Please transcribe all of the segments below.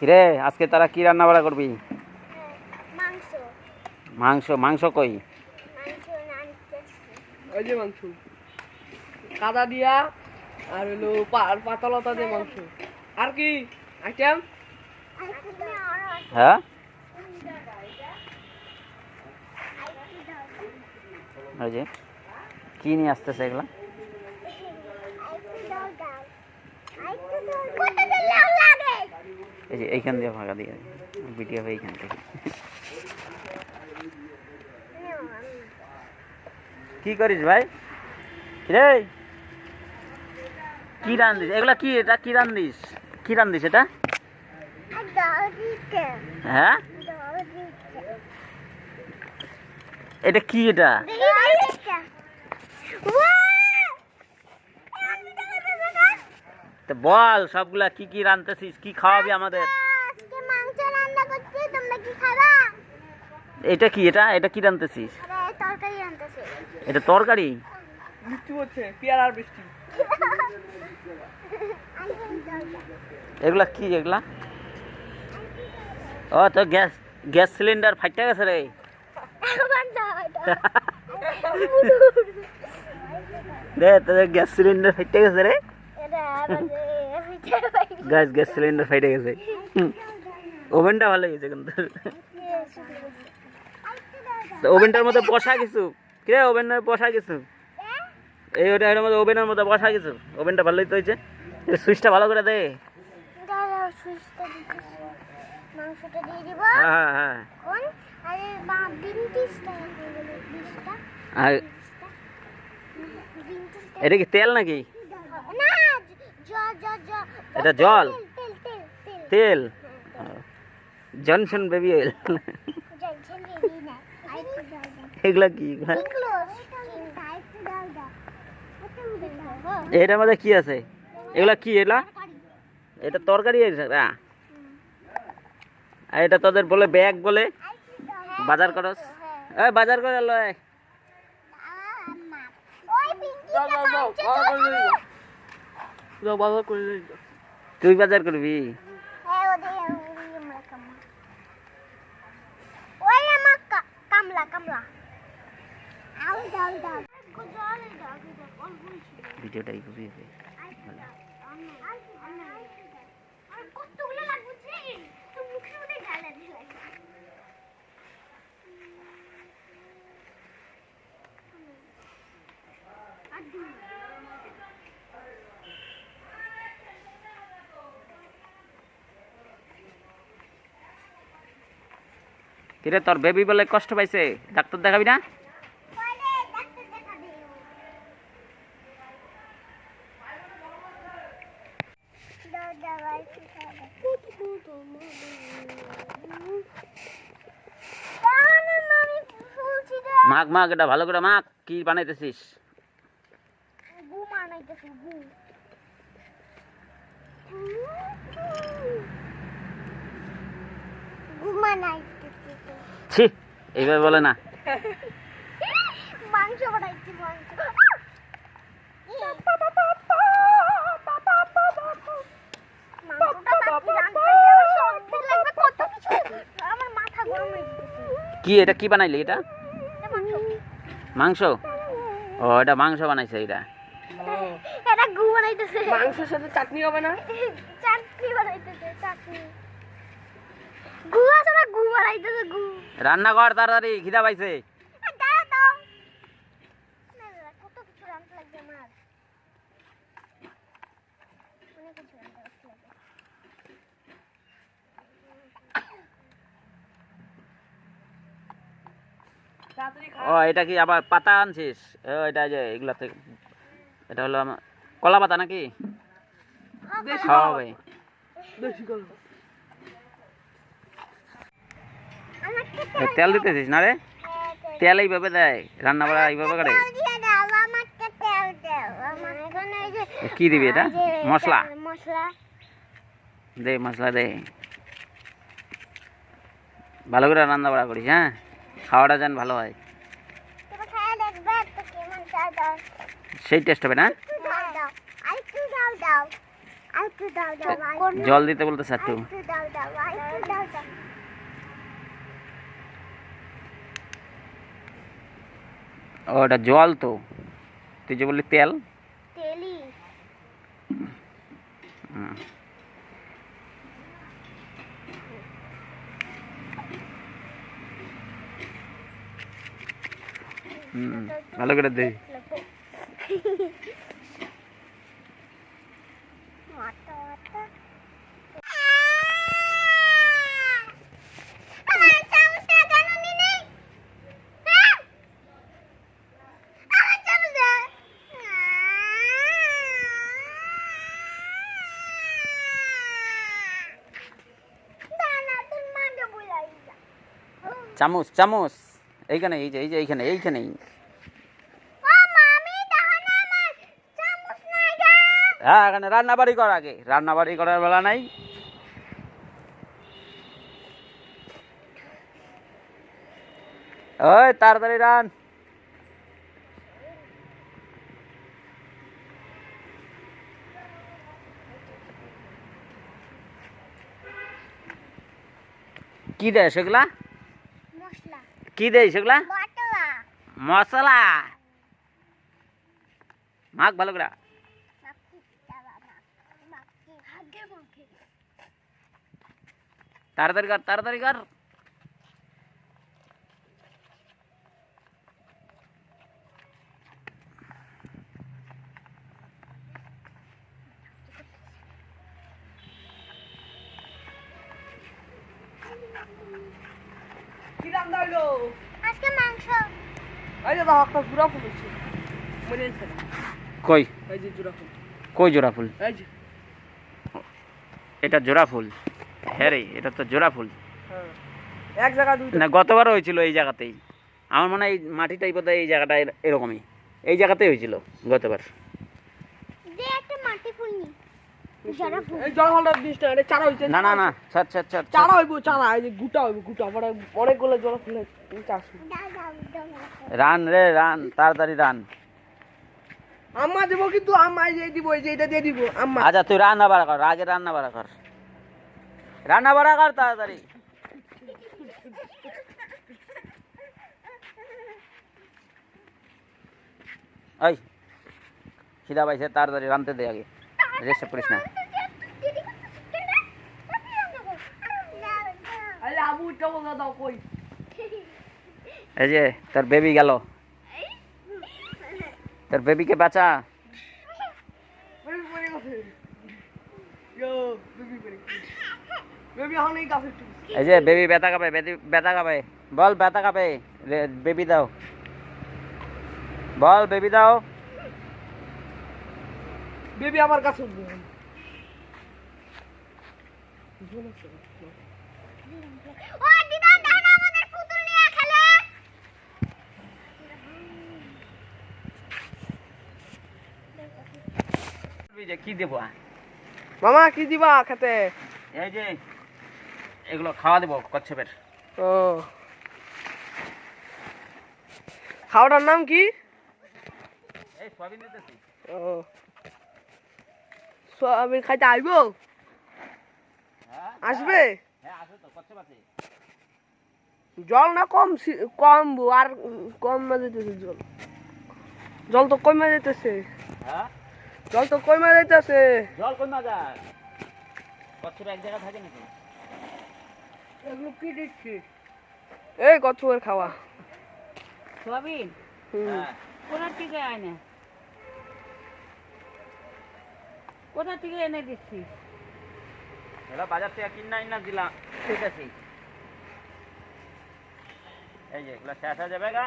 কিরে আজকে তারা কি রান্না বাড়া করবি? মাংস। মাংস মাংস কই? মাংস ওই যে মাংস। কাদা দিয়া আর হলো পা- পাতালতা দিয়ে মাংস। আর কি? আইটেম? হ্যাঁ? ওই যে কি নিয়ে আসতেছে এগুলা? এই যে এইখান দিয়ে ফাঁকা দিয়ে ভিডিও হবে এইখান থেকে। কি করিস ভাই? রে কি রান্ধিস? এগুলা কি? এটা কি রান্ধিস? কি রান্ধিস এটা? হ্যাঁ? এটা কি এটা? তো বল সবগুলা কি কি রাঁধতেছিস? কি খাওয়াবি আমাদের? এটা কি এটা? এটা কি রাঁধতেছিস? এটা তরকারি? বৃষ্টি হচ্ছে পেয়ার আর বৃষ্টি এগুলা কি এগুলা? ও তো গ্যাস গ্যাস সিলিন্ডার ফাইটা গেছে রে। দে তোদের গ্যাস সিলিন্ডার ফাইটা গেছে রে। গ্যাস গ্যাস সিলিন্ডার ফাইটে গেছে। ওভেনটা ভালো গেছে কিন্তু। ওভেনটার মধ্যে বসা কিছু। কিরে ওভেনের বসা কিছু? এই ওটা এর মধ্যে ওভেনের মধ্যে বসা কিছু। ওভেনটা ভালোই তো হয়েছে। সুইচটা ভালো করে দে। হ্যাঁ হ্যাঁ হ্যাঁ। এটা কি তেল নাকি? না। এটা জল? তেল তেল তেল তেল। জনসন বেবি অয়েল এগুলা কি? উঠে এটার মধ্যে কি আছে? এগুলা কি এগুলা এটা তরকারি এটা আর এটা তোদের বলে ব্যাগ বলে? বাজার করস? এই বাজার করে লয় বাজার করে তুই বাজার করবি? ভিডিওটা ওদের ওই আমরা কামলা ওই আমার কা- কামলা কামলা আউ দাও দাও জল দাও অল্প ভিডিওটা ইউটিউবে হবে আর কতগুলো লাগবে তো মুখের মধ্যে ঢালা দিলে কিরে, তোর বেবি বলে কষ্ট পাইছে? ডাক্তার দেখাবি না? মাগ মাগ এটা ভালো করে মাগ কি বানাইতেছিস মানাইতেছি গু গু মানাইতেছি তো। ছি এইভাবে বলে না। মাংস বানাইছি মাংস। মাংসটা নাকি রাঁধতে গেলে আমার সর্দি লাগবে, কত কিছু। আমার মাথা গরম হয়ে যেতেছে। কি এটা কি বানাইলি এটা। মাংস। ও এটা মাংস বানাইছে এটা এটা গু বানাইতেছে। মাংসের সাথে চাটনি হবে না? চাটনি বানাইতেছে চাটনি। গু আছে না গু বানাইতেছে গু। রান্না কর তাড়াতাড়ি খিদা পাইছে। আ, দাও দাও না, না, না, কত কিছু রাঁধতে লাগবে আমার? অনেক কিছু রাঁধতে লাগবে। তাড়াতাড়ি খা। ও এটা কি আবার পাতা আনছিস? ও এটা যে এগুলা থেকে এটা হলো আমার কলা পাতা নাকি? হবে। তেল দিতেছিস না রে? তেল এইভাবে দেয় রান্না করা এইভাবে করে। কি দিবি এটা? মশলা? দে মশলা দে। ভালো করে রান্না বাড়া করিস হ্যাঁ? খাওয়াটা যেন ভালো হয়। সেই টেস্ট হবে না? দাও দাও আর একটু দাও দাও আর একটু দাও দাও ভাই জল দিতে বলতেছে একটু আর একটু দাও দাও ভাই একটু দাও দাও ও ওটা জল তো তুই যে বললি তেল তেলি হুম। হুম, ভালো করে দে মাথা মাথা আমার চামচটা কেন নিলি? হ্যাঁ? আমার চামচটা। না, না, তোর মাকে বুলাই যা। চামচ চামচ। এইখানে এই যে এই যে এইখানে এইখানেই। হ্যাঁ এখানে রান্না বাড়ি কর আগে। রান্না বাড়ি করার বেলা নাই। ওই তাড়াতাড়ি রান। কি দেয় সেগুলা? কি দেয় সেগুলা মশলা মশলা মাখ ভালো করে মাখি দাবা মাখি মাখি আগে মাখি তাড়াতাড়ি কর তাড়াতাড়ি কর কি হইল আজকে মাংস। এই যে দাও একটা জোড়া ফুল হচ্ছে। মনে আছে? কই? এই যে জোড়া ফুল। কই জোড়া ফুল? এই যে। এটা জোড়া ফুল? হ্যাঁ রে এটা তো জোড়া ফুল। হ্যাঁ। এক জায়গা দুইটা। না গতবার হয়েছিল এই জায়গাতেই। আমার মনে হয় এই মাটিটাই বোধ এই জায়গাটা এরকমই। এই জায়গাতেই হয়েছিল গতবার। যে একটা মাটি ফুল নি। না এটা চারা হইছে। না না না ছাড় ছাড় ছাড় ছাড়। চারা হইব চারা এই যে গুটা হইব গুটা পরে অনেকগুলো জল ফুলে চাষ রান রে রান তাড়াতাড়ি রান। আম্মা দেবো কিন্তু আম্মা এই যে দিব এই যে এটা দিয়ে দিব আম্মা। আচ্ছা তুই রান্না বাড়া কর আগে রান্না বাড়া কর। রান্না বাড়া কর তাড়াতাড়ি। ওই খিদা পাইছে তাড়াতাড়ি রানতে দে আগে। রেস্ট করিস না আরে আবু এটা বলতে দাও কই এই যে তোর বেবি গেল তোর বেবিকে বাঁচা বেবি পড়ে গেছে ইয়ো বেবি পড়ে বেবি এখন এই গাছে একটু এই যে বেবি ব্যথা খাবে বেবি ব্যথা খাবে বল ব্যথা খাবে বেবি দাও বল বেবি দাও বেবি আমার কাছে উঠবে ও দিদা দাও না আমাদের পুতুল নিয়ে খেলে এই যে কি দেবো মামা কি দিবা খেতে? এই যে এগুলো খাওয়া দেবো কচ্ছপের। ও। খাওয়াটার নাম কি? এই সয়াবিন দিতেছি। ও। সোয়াবিন খাইতে আইব? হ্যাঁ। আসবে? হ্যাঁ জল না কম কম আর কমে যেতেছে জল। জল তো কমে যেতেছে হ্যাঁ? জল তো কমে যেতেছে জল কোন না যায়? কচ্ছপ এক জায়গায় থাকে নাকি? এগুলো কি দিচ্ছি? এই কচ্ছপের খাওয়া। সোয়াবিন? হুম। হ্যাঁ। কোথা থেকে আনে? কোথা থেকে এনে দিচ্ছি এগুলো বাজার থেকে কিনা না দিলাম ঠিক আছে। এই যে, এগুলো শেষ হয়ে যাবে গা।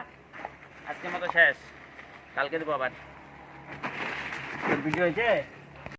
আজকের মতো শেষ। কালকে দেবো আবার। ভিডিও হয়েছে?